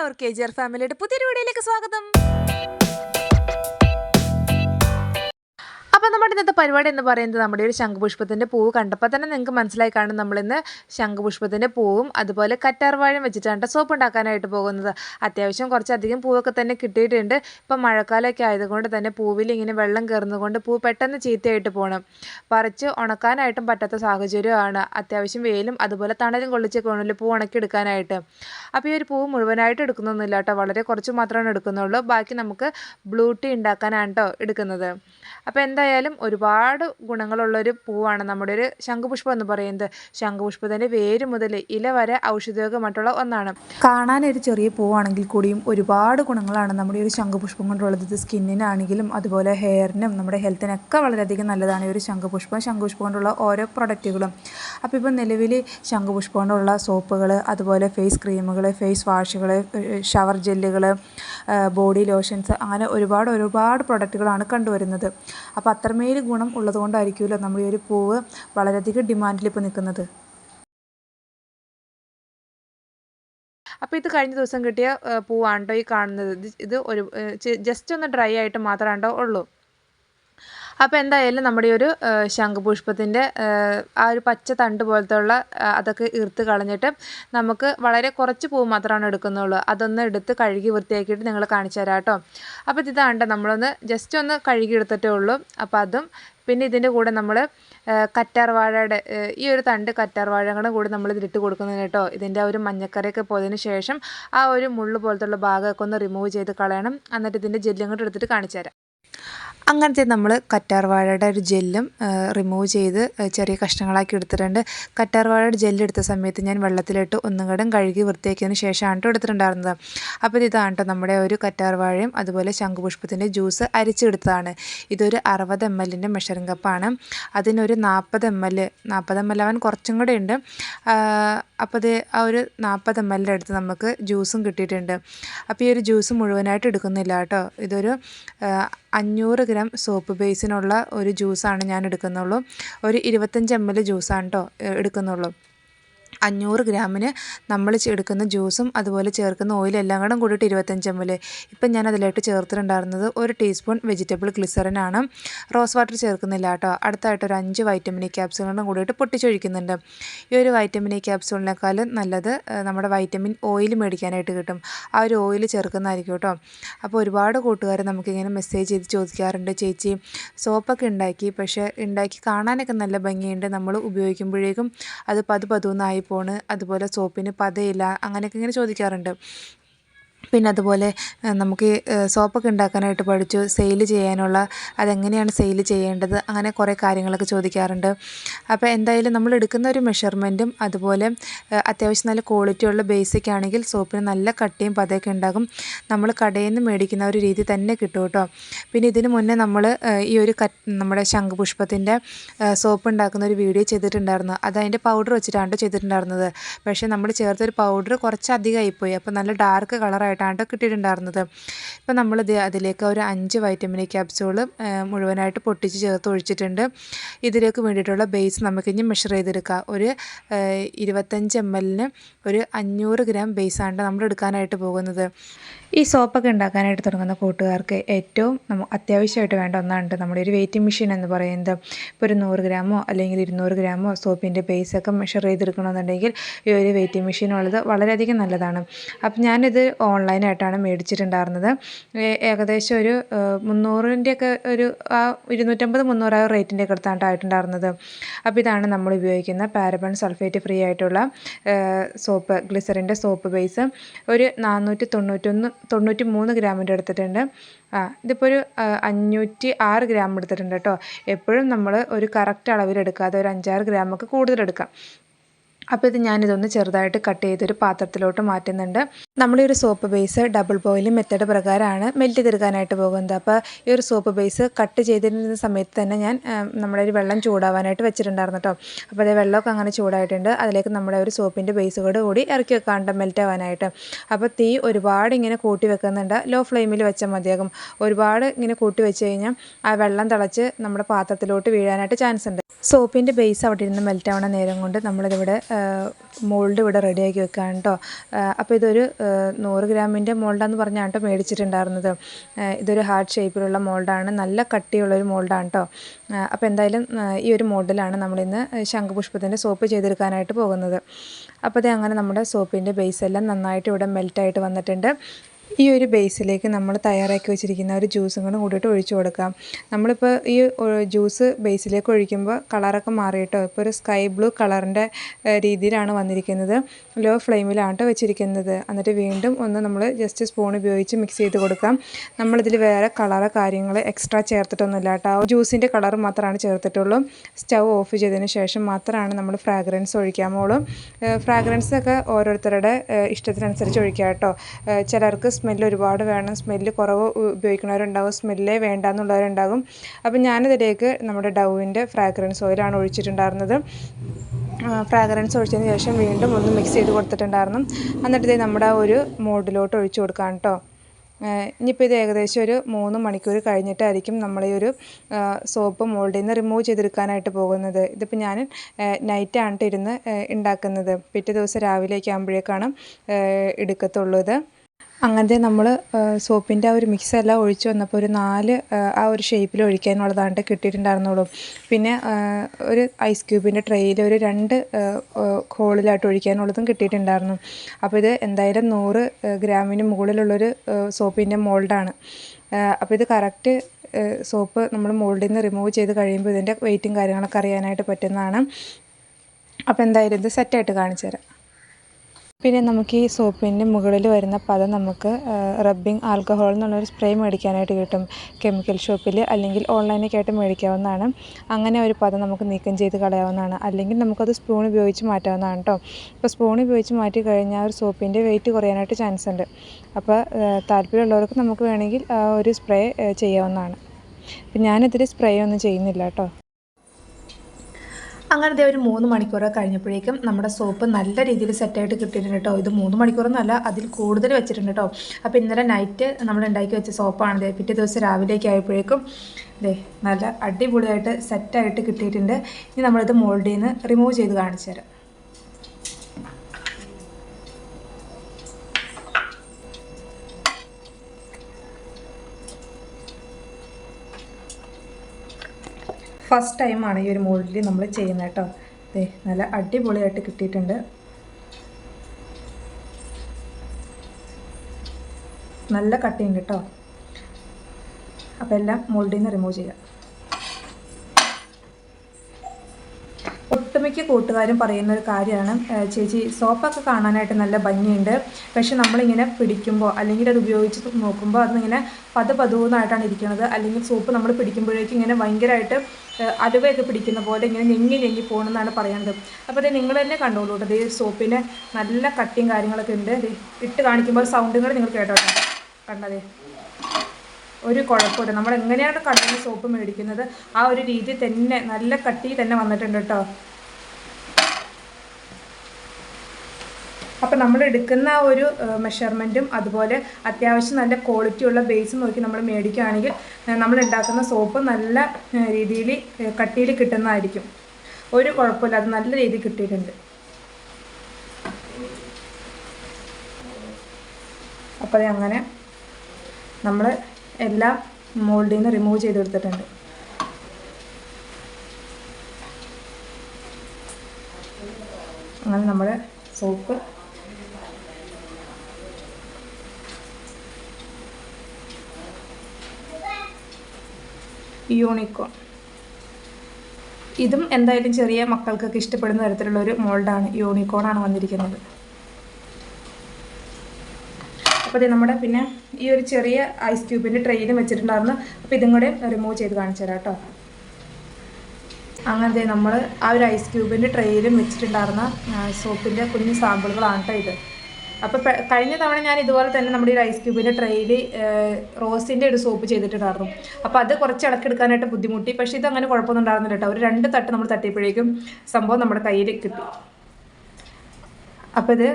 എല്ലാവർക്കും ഫാമിലിയുടെ പുതിയൊരു വീഡിയോയിലേക്ക് സ്വാഗതം. അപ്പോൾ നമ്മുടെ ഇന്നത്തെ പരിപാടി എന്ന് പറയുന്നത് നമ്മുടെ ഒരു ശംഖുപുഷ്പത്തിന്റെ പൂവ് കണ്ടപ്പോൾ തന്നെ നിങ്ങൾക്ക് മനസ്സിലായി കാണും. നമ്മളിന്ന് ശംഖുപുഷ്പത്തിന്റെ പൂവും അതുപോലെ കറ്റാർവാഴയും വെച്ചിട്ടാണ് സോപ്പ് ഉണ്ടാക്കാനായിട്ട് പോകുന്നത്. അത്യാവശ്യം കുറച്ചധികം പൂവൊക്കെ തന്നെ കിട്ടിയിട്ടുണ്ട്. ഇപ്പം മഴക്കാലമൊക്കെ ആയതുകൊണ്ട് തന്നെ പൂവിൽ ഇങ്ങനെ വെള്ളം കയറുന്നതുകൊണ്ട് പൂ പെട്ടെന്ന് ചീത്തയായിട്ട് പോകണം പറിച്ച് ഉണക്കാനായിട്ടും പറ്റാത്ത സാഹചര്യമാണ്. അത്യാവശ്യം വെയിലും അതുപോലെ തണലും കൊള്ളിച്ചൊക്കെ വേണമല്ലോ പൂ ഉണക്കിയെടുക്കാനായിട്ട്. അപ്പോൾ ഈ ഒരു പൂവ് മുഴുവനായിട്ട് എടുക്കുന്നൊന്നുമില്ല കേട്ടോ വളരെ കുറച്ച് മാത്രമാണ് എടുക്കുന്നുള്ളൂ. ബാക്കി നമുക്ക് ബ്ലൂ ടീ ഉണ്ടാക്കാനാണ് കേട്ടോ എടുക്കുന്നത്. അപ്പോൾ എന്തായാലും ഒരുപാട് ഗുണങ്ങളുള്ളൊരു പൂവാണ് നമ്മുടെ ഒരു ശംഖുപുഷ്പം എന്ന് പറയുന്നത്. ശംഖുപുഷ്പത്തിന്റെ വേര് മുതൽ ഇല വരെ ഔഷധയോഗമായിട്ടുള്ള ഒന്നാണ്. കാണാനൊരു ചെറിയ പൂവാണെങ്കിൽ കൂടിയും ഒരുപാട് ഗുണങ്ങളാണ് നമ്മുടെ ഒരു ശംഖുപുഷ്പം കൊണ്ടുള്ളത്. ഇത് സ്കിന്നിനാണെങ്കിലും അതുപോലെ ഹെയറിനും നമ്മുടെ ഹെൽത്തിനൊക്കെ വളരെയധികം നല്ലതാണ് ഈ ഒരു ശംഖുപുഷ്പം. ശംഖുപുഷ്പം കൊണ്ടുള്ള ഓരോ പ്രൊഡക്റ്റുകളും. അപ്പോൾ ഇപ്പോൾ നിലവിൽ ശംഖുപുഷ്പം കൊണ്ടുള്ള സോപ്പുകൾ അതുപോലെ ഫേസ് ക്രീമുകൾ ഫേസ് വാഷുകൾ ഷവർ ജെല്ലുകൾ ബോഡി ലോഷൻസ് അങ്ങനെ ഒരുപാട് ഒരുപാട് പ്രൊഡക്റ്റുകളാണ് കണ്ടുവരുന്നത്. അപ്പോൾ അത്രമേൽ ഗുണം ഉള്ളതുകൊണ്ടായിരിക്കുമല്ലോ നമ്മുടെ ഈ ഒരു പൂവ് വളരെയധികം ഡിമാൻഡിൽ ഇപ്പോൾ നിൽക്കുന്നത്. അപ്പോൾ ഇത് കഴിഞ്ഞ ദിവസം കിട്ടിയ പൂവാണ്ടോ ഈ കാണുന്നത്. ഇത് ഒരു ജസ്റ്റ് ഒന്ന് ഡ്രൈ ആയിട്ട് മാത്രമേ ഉള്ളൂ. അപ്പോൾ എന്തായാലും നമ്മുടെ ഒരു ശംഖുപുഷ്പത്തിന്റെ ആ ഒരു പച്ച തണ്ട് പോലത്തെ ഉള്ള അതൊക്കെ ഇറുത്ത് കളഞ്ഞിട്ട് നമുക്ക് വളരെ കുറച്ച് പൂ മാത്രമാണ് എടുക്കുന്നുള്ളൂ. അതൊന്ന് എടുത്ത് കഴുകി വൃത്തിയാക്കിയിട്ട് നിങ്ങൾ കാണിച്ചു തരാം കേട്ടോ. അപ്പോൾ ഇതാണ്ട് നമ്മളൊന്ന് ജസ്റ്റ് ഒന്ന് കഴുകി എടുത്തിട്ടേ ഉള്ളൂ. അപ്പോൾ അതും പിന്നെ ഇതിന്റെ കൂടെ നമ്മൾ കറ്റാർവാഴയുടെ ഈ ഒരു തണ്ട് കറ്റാർവാഴയുടെ കൂടെ നമ്മൾ ഇതിലിട്ട് കൊടുക്കുന്നത് കേട്ടോ. ഇതിന്റെ ആ ഒരു മഞ്ഞക്കറിയൊക്കെ പോയതിന് ശേഷം ആ ഒരു മുള്ളു പോലത്തുള്ള ഭാഗമൊക്കെ ഒന്ന് റിമൂവ് ചെയ്ത് കളയണം. എന്നിട്ട് ഇതിന്റെ ജെല്ലും കൂടെ എടുത്തിട്ട് കാണിച്ചു തരാം. അങ്ങനത്തെ നമ്മൾ കറ്റാർവാഴയുടെ ഒരു ജെല്ലും റിമൂവ് ചെയ്ത് ചെറിയ കഷ്ണങ്ങളാക്കി എടുത്തിട്ടുണ്ട്. കറ്റാർവാഴയുടെ ജെല്ല് എടുത്ത സമയത്ത് ഞാൻ വെള്ളത്തിലിട്ട് ഒന്നും കൂടെ കഴുകി വൃത്തിയാക്കിയതിന് ശേഷമാണ് കേട്ടോ എടുത്തിട്ടുണ്ടായിരുന്നത്. അപ്പോൾ ഇതാണ് കേട്ടോ നമ്മുടെ ഒരു കറ്റാർവാഴയും അതുപോലെ ശംഖുപുഷ്പത്തിന്റെ ജ്യൂസ് അരിച്ചെടുത്തതാണ്. ഇതൊരു അറുപത് എം എല്ലിന്റെ മെഷറിംഗ് കപ്പാണ് അതിനൊരു നാൽപ്പത് എം എൽ നാൽപ്പത് എം എൽ ആവാൻ കുറച്ചും കൂടെ ഉണ്ട്. അപ്പോൾ അത് ആ ഒരു നാൽപ്പത് എം എല്ലിന്റെ അടുത്ത് നമുക്ക് ജ്യൂസും കിട്ടിയിട്ടുണ്ട്. അപ്പോൾ ഈ ഒരു ജ്യൂസ് മുഴുവനായിട്ട് എടുക്കുന്നില്ല കേട്ടോ ഇതൊരു അഞ്ഞൂറ് ഗ്രാം സോപ്പ് ബേസിനുള്ള ഒരു ജ്യൂസാണ് ഞാൻ എടുക്കുന്നുള്ളൂ. ഒരു ഇരുപത്തഞ്ച് എം എൽ ജ്യൂസാണ് കേട്ടോ എടുക്കുന്നുള്ളൂ. അഞ്ഞൂറ് ഗ്രാമിന് നമ്മൾ എടുക്കുന്ന ജ്യൂസും അതുപോലെ ചേർക്കുന്ന ഓയിലും എല്ലാം കൂടെ കൂടിയിട്ട് ഇരുപത്തഞ്ച് എം എൽ ഇപ്പം ഞാൻ അതിലോട്ട് ചേർത്തിട്ടുണ്ടായിരുന്നത് ഒരു ടീസ്പൂൺ വെജിറ്റബിൾ ഗ്ലിസറിനാണ് റോസ് വാട്ടർ ചേർക്കുന്നില്ല കേട്ടോ. അടുത്തായിട്ട് ഒരു അഞ്ച് വൈറ്റമിൻ ഇ ക്യാപ്സുകളും കൂടിയിട്ട് പൊട്ടിച്ചൊഴിക്കുന്നുണ്ട്. ഈ ഒരു വൈറ്റമിൻ ഇ ക്യാപ്സൂളിനേക്കാളും നല്ലത് നമ്മുടെ വൈറ്റമിൻ ഓയിൽ മേടിക്കാനായിട്ട് കിട്ടും. ആ ഒരു ഓയിൽ ചേർക്കുന്നതായിരിക്കും കേട്ടോ. അപ്പോൾ ഒരുപാട് കൂട്ടുകാർ നമുക്കിങ്ങനെ മെസ്സേജ് ചെയ്ത് ചോദിക്കാറുണ്ട് ചേച്ചി സോപ്പൊക്കെ ഉണ്ടാക്കി പക്ഷേ ഉണ്ടാക്കി കാണാനൊക്കെ നല്ല ഭംഗിയുണ്ട്. നമ്മൾ ഉപയോഗിക്കുമ്പോഴേക്കും അത് പതു പതുന്നായി പോണ് അതുപോലെ സോപ്പിന് പതയില്ല അങ്ങനെയൊക്കെ ഇങ്ങനെ ചോദിക്കാറുണ്ട്. പിന്നെ അതുപോലെ നമുക്ക് സോപ്പൊക്കെ ഉണ്ടാക്കാനായിട്ട് പഠിച്ചു സെയിൽ ചെയ്യാനുള്ള അതെങ്ങനെയാണ് സെയിൽ ചെയ്യേണ്ടത് അങ്ങനെ കുറേ കാര്യങ്ങളൊക്കെ ചോദിക്കാറുണ്ട്. അപ്പോൾ എന്തായാലും നമ്മൾ എടുക്കുന്ന ഒരു മെഷർമെന്റും അതുപോലെ അത്യാവശ്യം നല്ല ക്വാളിറ്റി ഉള്ള ബേസിക് ആണെങ്കിൽ സോപ്പിന് നല്ല കട്ടിയും പതയൊക്കെ ഉണ്ടാകും. നമ്മൾ കടയിൽ നിന്ന് മേടിക്കുന്ന ഒരു രീതി തന്നെ കിട്ടും കേട്ടോ. പിന്നെ ഇതിന് മുന്നേ നമ്മൾ ഈ ഒരു ക നമ്മുടെ ശംഖുപുഷ്പത്തിന്റെ സോപ്പ് ഉണ്ടാക്കുന്ന ഒരു വീഡിയോ ചെയ്തിട്ടുണ്ടായിരുന്നു. അത് അതിന്റെ പൗഡർ വെച്ചിട്ടാണ് ട്ടോ ചെയ്തിട്ടുണ്ടായിരുന്നത്. പക്ഷേ നമ്മൾ ചേർത്തൊരു പൗഡർ കുറച്ച് അധികമായിപ്പോയി അപ്പോൾ നല്ല ഡാർക്ക് ട്ടോ കിട്ടിയിട്ടുണ്ടായിരുന്നത്. ഇപ്പം നമ്മൾ അതിലേക്ക് ഒരു അഞ്ച് വൈറ്റമിൻ ക്യാപ്സ്യൂൾ മുഴുവനായിട്ട് പൊട്ടിച്ച് ചേർത്ത് ഒഴിച്ചിട്ടുണ്ട്. ഇതിലേക്ക് വേണ്ടിയിട്ടുള്ള ബേസ് നമുക്കിനി മെഷർ ചെയ്തെടുക്കാം. ഒരു ഇരുപത്തഞ്ച് എം എല്ലിന് ഒരു അഞ്ഞൂറ് ഗ്രാം ബേസാണ് നമ്മൾ എടുക്കാനായിട്ട് പോകുന്നത്. ഈ സോപ്പൊക്കെ ഉണ്ടാക്കാനായിട്ട് തുടങ്ങുന്ന കൂട്ടുകാർക്ക് ഏറ്റവും അത്യാവശ്യമായിട്ട് വേണ്ട ഒന്നാണ് നമ്മുടെ ഒരു വെയിറ്റിംഗ് മെഷീൻ എന്ന് പറയുന്നത്. ഇപ്പോൾ ഒരു നൂറ് ഗ്രാമോ അല്ലെങ്കിൽ ഇരുന്നൂറ് ഗ്രാമോ സോപ്പിന്റെ ബേസൊക്കെ മെഷർ ചെയ്തെടുക്കണമെന്നുണ്ടെങ്കിൽ ഈ ഒരു വെയിറ്റിംഗ് മെഷീൻ ഉള്ളത് വളരെയധികം നല്ലതാണ്. അപ്പം ഞാനിത് ഓൺലൈനായിട്ടാണ് മേടിച്ചിട്ടുണ്ടായിരുന്നത്. ഏകദേശം ഒരു മുന്നൂറിന്റെയൊക്കെ ഒരു ആ ഇരുന്നൂറ്റമ്പത് മുന്നൂറ് ആ റേറ്റിന്റെ ഒക്കെ അടുത്താണ് ആയിട്ടുണ്ടായിരുന്നത്. അപ്പോൾ ഇതാണ് നമ്മൾ ഉപയോഗിക്കുന്ന പാരബൺ സൾഫേറ്റ് ഫ്രീ ആയിട്ടുള്ള സോപ്പ് ഗ്ലിസറിന്റെ സോപ്പ് ബേസ്. ഒരു നാനൂറ്റി തൊണ്ണൂറ്റൊന്ന് തൊണ്ണൂറ്റി മൂന്ന് ഗ്രാമിന്റെ എടുത്തിട്ടുണ്ട് ആ ഇതിപ്പോൾ ഒരു അഞ്ഞൂറ്റി ആറ് ഗ്രാം എടുത്തിട്ടുണ്ട് കേട്ടോ. എപ്പോഴും നമ്മൾ ഒരു കറക്റ്റ് അളവിലെടുക്കാതെ ഒരു അഞ്ചാറ് ഗ്രാമൊക്കെ കൂടുതലെടുക്കാം. അപ്പോൾ ഇത് ഞാനിതൊന്ന് ചെറുതായിട്ട് കട്ട് ചെയ്തൊരു പാത്രത്തിലോട്ട് മാറ്റുന്നുണ്ട്. നമ്മൾ ഈ ഒരു soap base double boiling method പ്രകാരമാണ് മെൽറ്റ് തീർക്കാനായിട്ട് പോകുന്നത്. അപ്പോൾ ഈ ഒരു സോപ്പ് ബേസ് കട്ട് ചെയ്തിരുന്ന സമയത്ത് തന്നെ ഞാൻ നമ്മുടെ ഒരു വെള്ളം ചൂടാവാനായിട്ട് വെച്ചിട്ടുണ്ടായിരുന്നു കേട്ടോ അപ്പോൾ അതേ വെള്ളമൊക്കെ അങ്ങനെ ചൂടായിട്ടുണ്ട്. അതിലേക്ക് നമ്മുടെ ഒരു സോപ്പിന്റെ ബേസ് കൂടെ ഇറക്കി വെക്കാണ്ട് മെൽറ്റ് ആവാനായിട്ട്. അപ്പോൾ തീ ഒരുപാട് ഇങ്ങനെ കൂട്ടി വെക്കുന്നുണ്ട്. ലോ ഫ്ലെയിമിൽ വെച്ചാൽ മതിയാകും. ഒരുപാട് ഇങ്ങനെ കൂട്ടി വെച്ച് കഴിഞ്ഞാൽ ആ വെള്ളം തിളച്ച് നമ്മുടെ പാത്രത്തിലോട്ട് വീഴാനായിട്ട് ചാൻസ് ഉണ്ട്. സോപ്പിന്റെ ബേസ് അവിടെ ഇരുന്ന് മെൽറ്റ് ആവണ നേരം കൊണ്ട് നമ്മളിതിവിടെ മോൾഡ് ഇവിടെ റെഡിയാക്കി വെക്കുകയാണ് കേട്ടോ അപ്പോൾ ഇതൊരു നൂറ് ഗ്രാമിന്റെ മോൾഡാന്ന് പറഞ്ഞാണ് കേട്ടോ മേടിച്ചിട്ടുണ്ടായിരുന്നത്. ഇതൊരു ഹാർട്ട് ഷേപ്പിലുള്ള മോൾഡാണ്. നല്ല കട്ടിയുള്ളൊരു മോൾഡാണ് കേട്ടോ അപ്പോൾ എന്തായാലും ഈ ഒരു മോഡലാണ് നമ്മളിന്ന് ശംഖുപുഷ്പത്തിന്റെ സോപ്പ് ചെയ്തെടുക്കാനായിട്ട് പോകുന്നത്. അപ്പോൾ അതേ അങ്ങനെ നമ്മുടെ സോപ്പിന്റെ ബേസ് എല്ലാം നന്നായിട്ട് ഇവിടെ മെൽറ്റായിട്ട് വന്നിട്ടുണ്ട്. ഈ ഒരു ബേസിലേക്ക് നമ്മൾ തയ്യാറാക്കി വെച്ചിരിക്കുന്ന ഒരു ജ്യൂസും കൂടെ കൂടിയിട്ട് ഒഴിച്ചു കൊടുക്കാം നമ്മളിപ്പോൾ ഈ ജ്യൂസ് ബേസിലേക്ക് ഒഴിക്കുമ്പോൾ കളറൊക്കെ മാറിയിട്ടോ? ഇപ്പോൾ ഒരു സ്കൈ ബ്ലൂ കളറിന്റെ രീതിയിലാണ് വന്നിരിക്കുന്നത്. ലോ ഫ്ലെയിമിലാണ് വെച്ചിരിക്കുന്നത്. എന്നിട്ട് വീണ്ടും ഒന്ന് നമ്മൾ ജസ്റ്റ് സ്പൂൺ ഉപയോഗിച്ച് മിക്സ് ചെയ്ത് കൊടുക്കാം. നമ്മളിതിൽ വേറെ കളറ് കാര്യങ്ങൾ എക്സ്ട്രാ ചേർത്തിട്ടൊന്നുമില്ല കേട്ടോ. ജ്യൂസിന്റെ കളർ മാത്രമാണ് ചേർത്തിട്ടുള്ളൂ. സ്റ്റൗ ഓഫ് ചെയ്തതിന് ശേഷം മാത്രമാണ് നമ്മൾ ഫ്രാഗ്രൻസ് ഒഴിക്കാമോളൂ ഫ്രാഗ്രൻസ് ഒക്കെ ഓരോരുത്തരുടെ ഇഷ്ടത്തിനനുസരിച്ച് ഒഴിക്കാം കേട്ടോ. ചിലർക്ക് സ്മെല്ല് ഒരുപാട് വേണം. സ്മെല്ല് കുറവ് ഉപയോഗിക്കുന്നവരുണ്ടാകും സ്മെല്ലേ വേണ്ട എന്നുള്ളവരുണ്ടാകും അപ്പം ഞാനിതിലേക്ക് നമ്മുടെ ഡൗവിന്റെ ഫ്രാഗ്രൻസ് ഓയിലാണ് ഒഴിച്ചിട്ടുണ്ടായിരുന്നത്. ഫ്രാഗ്രൻസ് ഒഴിച്ചതിന് ശേഷം വീണ്ടും ഒന്ന് മിക്സ് ചെയ്ത് കൊടുത്തിട്ടുണ്ടായിരുന്നു. എന്നിട്ട് ഇത് നമ്മുടെ ഒരു മോഡിലോട്ട് ഒഴിച്ചു കൊടുക്കാം കേട്ടോ ഇനിയിപ്പോൾ ഇത് ഏകദേശം ഒരു മൂന്ന് മണിക്കൂർ കഴിഞ്ഞിട്ടായിരിക്കും നമ്മൾ ഈ ഒരു സോപ്പ് മോൾഡിൽ നിന്ന് റിമൂവ് ചെയ്തെടുക്കാനായിട്ട് പോകുന്നത്. ഇതിപ്പോൾ ഞാൻ നൈറ്റാണ് ഇരുന്ന് ഉണ്ടാക്കുന്നത് പിറ്റേ ദിവസം രാവിലേക്ക് ആകുമ്പോഴേക്കാണ് ഇത് അങ്ങനത്തെ നമ്മൾ സോപ്പിന്റെ ആ ഒരു മിക്സ് എല്ലാം ഒഴിച്ച് വന്നപ്പോൾ ഒരു നാല് ആ, ഒരു ഷേപ്പിൽ ഒഴിക്കാനുള്ളതാണ്ട് കിട്ടിയിട്ടുണ്ടായിരുന്നുള്ളൂ. പിന്നെ ഒരു ഐസ് ക്യൂബിന്റെ ട്രെയിൽ ഒരു രണ്ട് ഹോളിലായിട്ട് ഒഴിക്കാനുള്ളതും കിട്ടിയിട്ടുണ്ടായിരുന്നു. അപ്പോൾ ഇത് എന്തായാലും നൂറ് ഗ്രാമിന് മുകളിലുള്ളൊരു സോപ്പിന്റെ മോൾഡാണ്. അപ്പോൾ ഇത് കറക്റ്റ് സോപ്പ് നമ്മൾ മോൾഡിൽ നിന്ന് റിമൂവ് ചെയ്ത് കഴിയുമ്പോൾ ഇതിന്റെ വെയിറ്റും കാര്യങ്ങളൊക്കെ അറിയാനായിട്ട് പറ്റുന്നതാണ്. അപ്പോൾ എന്തായാലും ഇത് സെറ്റായിട്ട് കാണിച്ചു തരാം. പിന്നെ നമുക്ക് ഈ സോപ്പിന്റെ മുകളിൽ വരുന്ന പദം നമുക്ക് റബ്ബിംഗ് ആൽക്കഹോൾ എന്നുള്ളൊരു സ്പ്രേ മേടിക്കാനായിട്ട് കിട്ടും. കെമിക്കൽ ഷോപ്പിൽ അല്ലെങ്കിൽ ഓൺലൈനൊക്കെ ആയിട്ട് മേടിക്കാവുന്നതാണ്. അങ്ങനെ ഒരു പദം നമുക്ക് നീക്കം ചെയ്ത് കളയാവുന്നതാണ്. അല്ലെങ്കിൽ നമുക്കത് സ്പൂൺ ഉപയോഗിച്ച് മാറ്റാവുന്നതാണ് കേട്ടോ അപ്പോൾ സ്പൂൺ ഉപയോഗിച്ച് മാറ്റി കഴിഞ്ഞാൽ ഒരു സോപ്പിന്റെ വെയിറ്റ് കുറയാനായിട്ട് ചാൻസ് ഉണ്ട്. അപ്പോൾ താല്പര്യമുള്ളവർക്ക് നമുക്ക് വേണമെങ്കിൽ ഒരു സ്പ്രേ ചെയ്യാവുന്നതാണ്. അപ്പം ഞാനിതിൽ സ്പ്രേ ഒന്നും ചെയ്യുന്നില്ല കേട്ടോ അങ്ങനത്തെ ഒരു മൂന്ന് മണിക്കൂറൊക്കെ കഴിഞ്ഞപ്പോഴേക്കും നമ്മുടെ സോപ്പ് നല്ല രീതിയിൽ സെറ്റായിട്ട് കിട്ടിയിട്ടുണ്ട് കേട്ടോ. ഇത് മൂന്ന് മണിക്കൂറൊന്നുമല്ല അതിൽ കൂടുതൽ വെച്ചിട്ടുണ്ട് കേട്ടോ. അപ്പോൾ ഇന്നലെ നൈറ്റ് നമ്മൾ ഉണ്ടാക്കി വെച്ച സോപ്പാണിത് പിറ്റേ ദിവസം രാവിലേക്ക് ആയപ്പോഴേക്കും അതെ നല്ല അടിപൊളിയായിട്ട് സെറ്റായിട്ട് കിട്ടിയിട്ടുണ്ട്. ഇനി നമ്മളിത് മോൾഡിൽ നിന്ന് റിമൂവ് ചെയ്ത് കാണിച്ചു തരാം. ഫസ്റ്റ് ടൈമാണ് ഈ ഒരു മോൾഡിൽ നമ്മൾ ചെയ്യുന്നത് കേട്ടോ ദേ നല്ല അടിപൊളിയായിട്ട് കിട്ടിയിട്ടുണ്ട്. നല്ല കട്ടിയുണ്ട് കേട്ടോ അപ്പോൾ എല്ലാം മോൾഡിൽ നിന്ന് റിമൂവ് ചെയ്യാം. കൂട്ടുകാരും പറയുന്ന ഒരു കാര്യമാണ്. ചേച്ചി സോപ്പൊക്കെ കാണാനായിട്ട് നല്ല ഭംഗിയുണ്ട്. പക്ഷെ നമ്മളിങ്ങനെ പിടിക്കുമ്പോൾ അല്ലെങ്കിൽ അത് ഉപയോഗിച്ച് നോക്കുമ്പോൾ അതിങ്ങനെ പത് പതുവെന്നായിട്ടാണ് ഇരിക്കുന്നത് അല്ലെങ്കിൽ സോപ്പ് നമ്മൾ പിടിക്കുമ്പോഴേക്കും ഇങ്ങനെ ഭയങ്കരമായിട്ട് അലുവയൊക്കെ പിടിക്കുന്ന പോലെ ഇങ്ങനെ ഞെങ്ങി ഞെങ്ങി പോകണമെന്നാണ് പറയുന്നത് അപ്പോൾ അത് നിങ്ങൾ തന്നെ കണ്ടോളൂ കേട്ടോ. ഈ സോപ്പിന് നല്ല കട്ടിയും കാര്യങ്ങളൊക്കെ ഉണ്ട്. ഇട്ട് കാണിക്കുമ്പോൾ സൗണ്ടുകൾ നിങ്ങൾ കേട്ടോട്ടെ കണ്ടതേ ഒരു കുഴപ്പമില്ല. നമ്മൾ എങ്ങനെയാണ് കടയിൽ സോപ്പ് മേടിക്കുന്നത്? ആ ഒരു രീതി തന്നെ നല്ല കട്ടി തന്നെ വന്നിട്ടുണ്ട് കേട്ടോ. അപ്പം നമ്മൾ എടുക്കുന്ന ഒരു മെഷർമെന്റും അതുപോലെ അത്യാവശ്യം നല്ല ക്വാളിറ്റി ഉള്ള ബേസ് നോക്കി നമ്മൾ മേടിക്കുകയാണെങ്കിൽ നമ്മൾ ഉണ്ടാക്കുന്ന സോപ്പ് നല്ല രീതിയിൽ കട്ടിയിൽ കിട്ടുന്നതായിരിക്കും. ഒരു കുഴപ്പമില്ല അത് നല്ല രീതിയിൽ കിട്ടിയിട്ടുണ്ട്. അപ്പോൾ അങ്ങനെ നമ്മൾ എല്ലാം മോൾഡിൽ നിന്ന് റിമൂവ് ചെയ്ത് കൊടുത്തിട്ടുണ്ട്. അങ്ങനെ നമ്മുടെ സോപ്പ് യൂണിക്കോൺ ഇതും എന്തായാലും ചെറിയ മക്കൾക്കൊക്കെ ഇഷ്ടപ്പെടുന്ന തരത്തിലുള്ള ഒരു മോൾഡാണ് യൂണിക്കോണാണ് വന്നിരിക്കുന്നത്. അപ്പോൾ ഇത് നമ്മുടെ പിന്നെ ഈ ഒരു ചെറിയ ഐസ് ക്യൂബിന്റെ ട്രെയിലും വെച്ചിട്ടുണ്ടായിരുന്നു. അപ്പോൾ ഇതും കൂടെ റിമൂവ് ചെയ്ത് കാണിച്ചു തരാം കേട്ടോ. അങ്ങനത്തെ നമ്മൾ ആ ഒരു ഐസ് ക്യൂബിന്റെ ട്രെയിലും വെച്ചിട്ടുണ്ടായിരുന്ന സോപ്പിന്റെ കുഞ്ഞു സാമ്പിളുകളാണ് കേട്ടോ ഇത്. അപ്പോൾ കഴിഞ്ഞ തവണ ഞാൻ ഇതുപോലെ തന്നെ നമ്മുടെ ഈ ഐസ് ക്യൂബിന്റെ ട്രെയിൽ റോസിന്റെ ഒരു സോപ്പ് ചെയ്തിട്ടുണ്ടായിരുന്നു. അപ്പോൾ അത് കുറച്ച് ഇളക്കെടുക്കാനായിട്ട് ബുദ്ധിമുട്ടി. പക്ഷേ ഇത് അങ്ങനെ കുഴപ്പമൊന്നും ഉണ്ടായിരുന്നില്ല കേട്ടോ. ഒരു രണ്ട് തട്ട് നമ്മൾ തട്ടിയപ്പോഴേക്കും സംഭവം നമ്മുടെ കയ്യിൽ കിട്ടി. അപ്പോൾ ഇത്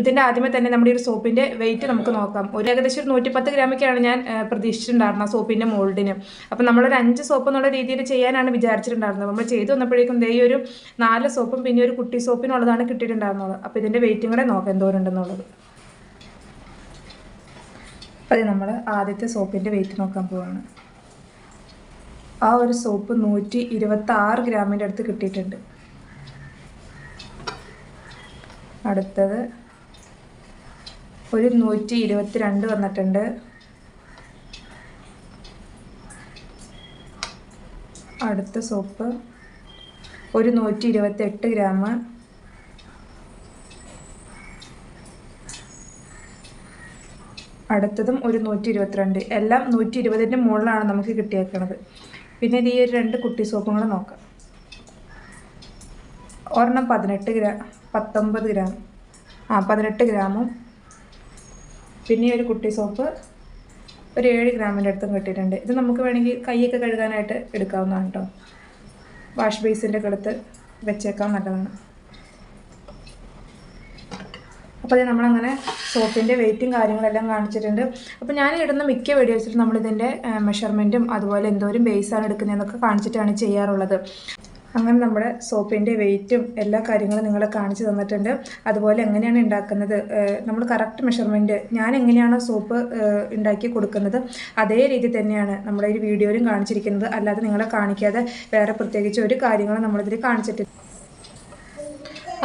ഇതിന്റെ ആദ്യമേ തന്നെ നമ്മുടെ ഒരു സോപ്പിന്റെ വെയിറ്റ് നമുക്ക് നോക്കാം. ഒരു ഏകദേശം ഒരു നൂറ്റി പത്ത് ഗ്രാമൊക്കെയാണ് ഞാൻ പ്രതീക്ഷിച്ചിട്ടുണ്ടായിരുന്നത് ആ സോപ്പിന്റെ മോൾഡിന് അപ്പം നമ്മളൊരു അഞ്ച് സോപ്പ് എന്നുള്ള രീതിയിൽ ചെയ്യാനാണ് വിചാരിച്ചിട്ടുണ്ടായിരുന്നത്. നമ്മൾ ചെയ്തു വന്നപ്പോഴേക്കും ദേ ഒരു നാല് സോപ്പും പിന്നെ ഒരു കുട്ടി സോപ്പിനുള്ളതാണ് കിട്ടിയിട്ടുണ്ടായിരുന്നത്. അപ്പോൾ ഇതിന്റെ വെയിറ്റും കൂടെ നോക്കാം എന്തോരുണ്ടെന്നുള്ളത്. അപ്പോൾ നമ്മൾ ആദ്യത്തെ സോപ്പിന്റെ വെയിറ്റ് നോക്കാൻ പോവാണ്. ആ ഒരു സോപ്പ് നൂറ്റി ഇരുപത്തി ആറ് ഗ്രാമിന്റെ അടുത്ത് കിട്ടിയിട്ടുണ്ട്. അടുത്തത് ഒരു നൂറ്റി ഇരുപത്തി രണ്ട് വന്നിട്ടുണ്ട്. അടുത്ത സോപ്പ് ഒരു നൂറ്റി ഇരുപത്തി എട്ട് ഗ്രാം. അടുത്തതും ഒരു നൂറ്റി ഇരുപത്തിരണ്ട്. എല്ലാം നൂറ്റി ഇരുപതിന്റെ മുകളിലാണ് നമുക്ക് കിട്ടിയേക്കണത്. പിന്നെ ഈ ഒരു രണ്ട് കുട്ടി സോപ്പും കൂടെ നോക്കാം. ഒരെണ്ണം പതിനെട്ട് ഗ്രാം പത്തൊമ്പത് ഗ്രാം. ആ പതിനെട്ട് ഗ്രാമും. പിന്നെ ഒരു കുട്ടി സോപ്പ് ഒരു ഏഴ് ഗ്രാമിന്റെ അടുത്തും കിട്ടിയിട്ടുണ്ട്. ഇത് നമുക്ക് വേണമെങ്കിൽ കൈയൊക്കെ കഴുകാനായിട്ട് എടുക്കാവുന്നതാണ് കേട്ടോ. വാഷ് ബേസിന്റെ ഒക്കെ അടുത്ത് വെച്ചേക്കാൻ നല്ലതാണ്. അപ്പോൾ അത് നമ്മളങ്ങനെ സോപ്പിന്റെ വെയിറ്റും കാര്യങ്ങളെല്ലാം കാണിച്ചിട്ടുണ്ട്. അപ്പോൾ ഞാൻ ഇടുന്ന മിക്ക വീഡിയോസിലും നമ്മളിതിന്റെ മെഷർമെന്റും അതുപോലെ എന്തോരം ബേസാണ് എടുക്കുന്നതെന്നൊക്കെ കാണിച്ചിട്ടാണ് ചെയ്യാറുള്ളത്. അങ്ങനെ നമ്മുടെ സോപ്പിന്റെ വെയിറ്റും എല്ലാ കാര്യങ്ങളും നിങ്ങളെ കാണിച്ചു തന്നിട്ടുണ്ട്. അതുപോലെ എങ്ങനെയാണ് ഉണ്ടാക്കുന്നത്? നമ്മൾ കറക്റ്റ് മെഷർമെന്റ് ഞാൻ എങ്ങനെയാണോ സോപ്പ് ഉണ്ടാക്കി കൊടുക്കുന്നത്? അതേ രീതി തന്നെയാണ് നമ്മുടെ ഒരു വീഡിയോയിലും കാണിച്ചിരിക്കുന്നത്. അല്ലാതെ നിങ്ങളെ കാണിക്കാതെ വേറെ പ്രത്യേകിച്ച് ഒരു കാര്യങ്ങളും നമ്മളിതിൽ കാണിച്ചിട്ടില്ല.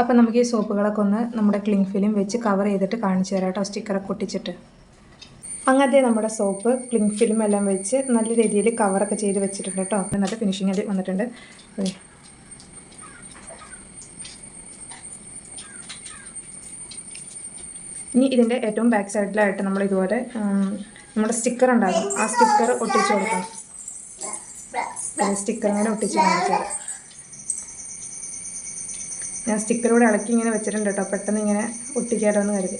അപ്പോൾ നമുക്ക് ഈ സോപ്പുകളൊക്കെ ഒന്ന് നമ്മുടെ ക്ലിങ് ഫിലിം വെച്ച് കവർ ചെയ്തിട്ട് കാണിച്ചു തരാം കേട്ടോ സ്റ്റിക്കറൊക്കെ ഒട്ടിച്ചിട്ട്. അങ്ങനത്തെ നമ്മുടെ സോപ്പ് ക്ലിങ് ഫിലിം എല്ലാം വെച്ച് നല്ല രീതിയിൽ കവറൊക്കെ ചെയ്ത് വെച്ചിട്ടുണ്ട് കേട്ടോ. നല്ല ഫിനിഷിങ്ങിൽ വന്നിട്ടുണ്ട്. ഇനി ഇതിന്റെ ഏറ്റവും ബാക്ക് സൈഡിലായിട്ട് നമ്മൾ ഇതുപോലെ നമ്മുടെ സ്റ്റിക്കർ ഉണ്ടാകും. ആ സ്റ്റിക്കർ ഒട്ടിച്ചു കൊടുക്കണം സ്റ്റിക്കർ ഇങ്ങനെ ഒട്ടിച്ച് കാണിക്കാം. ഞാൻ സ്റ്റിക്കറൂടെ ഇളക്കി ഇങ്ങനെ വെച്ചിട്ടുണ്ട് കേട്ടോ. പെട്ടെന്ന് ഇങ്ങനെ ഒട്ടിക്കാലോ എന്ന് കരുതി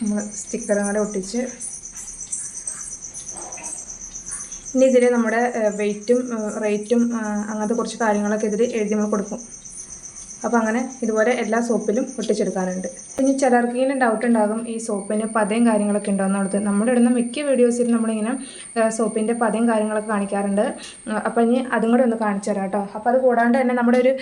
നമ്മൾ സ്റ്റിക്കറും കൂടെ ഒട്ടിച്ച്. ഇനി ഇതിൽ നമ്മുടെ വെയ്റ്റും റേറ്റും അങ്ങനത്തെ കുറച്ച് കാര്യങ്ങളൊക്കെ ഇതിൽ എഴുതി നമ്മൾ കൊടുക്കും. അപ്പോൾ അങ്ങനെ ഇതുപോലെ എല്ലാ സോപ്പിലും ഒട്ടിച്ചെടുക്കാറുണ്ട്. ഇനി ചിലർക്ക് ഇങ്ങനെ ഡൗട്ട് ഉണ്ടാകും ഈ സോപ്പിന് പതയും കാര്യങ്ങളൊക്കെ ഉണ്ടോ എന്നുള്ളത്. നമ്മളിടുന്ന മിക്ക വീഡിയോസിൽ നമ്മളിങ്ങനെ സോപ്പിന്റെ പതയും കാര്യങ്ങളൊക്കെ കാണിക്കാറുണ്ട്. അപ്പോൾ ഇനി അതും കൂടെ ഒന്ന് കാണിച്ചു തരാം കേട്ടോ. അപ്പോൾ അത് കൂടാണ്ട് തന്നെ നമ്മുടെ ഒരു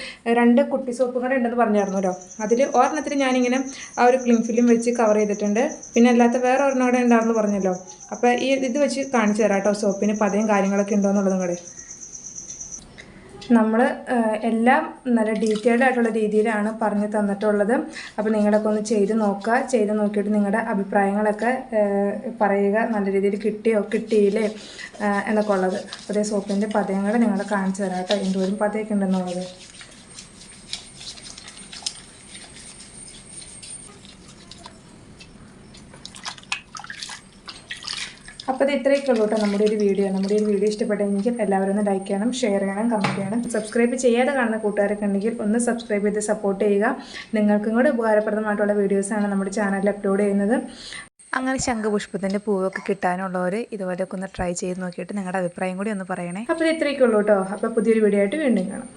രണ്ട് കുട്ടി സോപ്പും കൂടെ ഉണ്ടെന്ന് പറഞ്ഞായിരുന്നല്ലോ അതിൽ ഒരെണ്ണത്തിൽ ഞാനിങ്ങനെ ആ ഒരു ക്ലിം ഫിലിം വെച്ച് കവർ ചെയ്തിട്ടുണ്ട്. പിന്നെ അല്ലാത്ത വേറെ ഒരെണ്ണം കൂടെ ഉണ്ടായിരുന്നു പറഞ്ഞല്ലോ. അപ്പോൾ ഈ ഇത് വെച്ച് കാണിച്ചു തരാം കേട്ടോ സോപ്പിന് പതയും കാര്യങ്ങളൊക്കെ ഉണ്ടോ എന്നുള്ളതും കൂടെ. നമ്മൾ എല്ലാം നല്ല ഡീറ്റെയിൽഡ് ആയിട്ടുള്ള രീതിയിലാണ് പറഞ്ഞു തന്നിട്ടുള്ളത്. അപ്പോൾ നിങ്ങളൊക്കെ ഒന്ന് ചെയ്ത് നോക്കുക. ചെയ്ത് നോക്കിയിട്ട് നിങ്ങളുടെ അഭിപ്രായങ്ങളൊക്കെ പറയുക. നല്ല രീതിയിൽ കിട്ടിയോ കിട്ടിയില്ലേ എന്നൊക്കെ ഉള്ളത്. അതേ സോപ്പിന്റെ പതയങ്ങൾ നിങ്ങൾ കാണിച്ചു തരാം കേട്ടോ. എന്തോരം പതയൊക്കെ ഉണ്ടെന്നുള്ളത്. അപ്പോൾ ഇത് ഇത്രയൊക്കെ ഉള്ളൂ കേട്ടോ നമ്മുടെ ഒരു വീഡിയോ നമ്മുടെ ഒരു വീഡിയോ ഇഷ്ടപ്പെട്ടെങ്കിൽ എല്ലാവരും ഒന്ന് ലൈക്ക് ചെയ്യണം ഷെയർ ചെയ്യണം കമന്റ് ചെയ്യണം. സബ്സ്ക്രൈബ് ചെയ്യാതെ കാണുന്ന കൂട്ടുകാരൊക്കെ ഉണ്ടെങ്കിൽ ഒന്ന് സബ്സ്ക്രൈബ് ചെയ്ത് സപ്പോർട്ട് ചെയ്യുക. നിങ്ങൾക്കും കൂടെ ഉപകാരപ്രദമായിട്ടുള്ള വീഡിയോസാണ് നമ്മുടെ ചാനലിൽ അപ്ലോഡ് ചെയ്യുന്നത്. അങ്ങനെ ശംഖുപുഷ്പത്തിന്റെ പൂവൊക്കെ കിട്ടാനുള്ളവർ ഇതുപോലെയൊക്കെ ഒന്ന് ട്രൈ ചെയ്ത് നോക്കിയിട്ട് നിങ്ങളുടെ അഭിപ്രായം കൂടി ഒന്ന് പറയണേ. അപ്പോൾ ഇത് ഇത്രയൊക്കെ ഉള്ളൂ കേട്ടോ. അപ്പോൾ പുതിയൊരു വീഡിയോ ആയിട്ട് വീണ്ടും കാണാം.